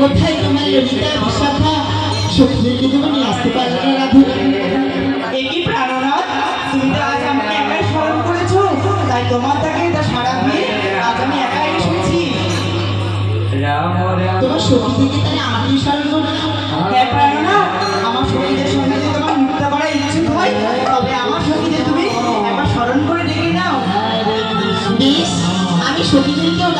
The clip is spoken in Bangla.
কোথায় তোমার ললিতা বিশাখা? সখীদেরকে তুমি আসতে পারলে না রাধে? একি প্রাণনাথ তুমি তো আজ আমাকে একাই স্মরণ করেছ তাই তোমার তাকে তা সারা দিয়ে আজ আমি একাই এসেছি রাম তোমার সখীদেরকে তাহলে আমাকে স্মরণ করবে না? হ্যাঁ প্রাণনাথ আমার সখীদের সঙ্গে যদি তোমার মুক্ত করার ইচ্ছুক হয় তবে আমার সখীদের তুমি একবার স্মরণ করে ডেকে নাও। বেশ আমি সখীদেরকেও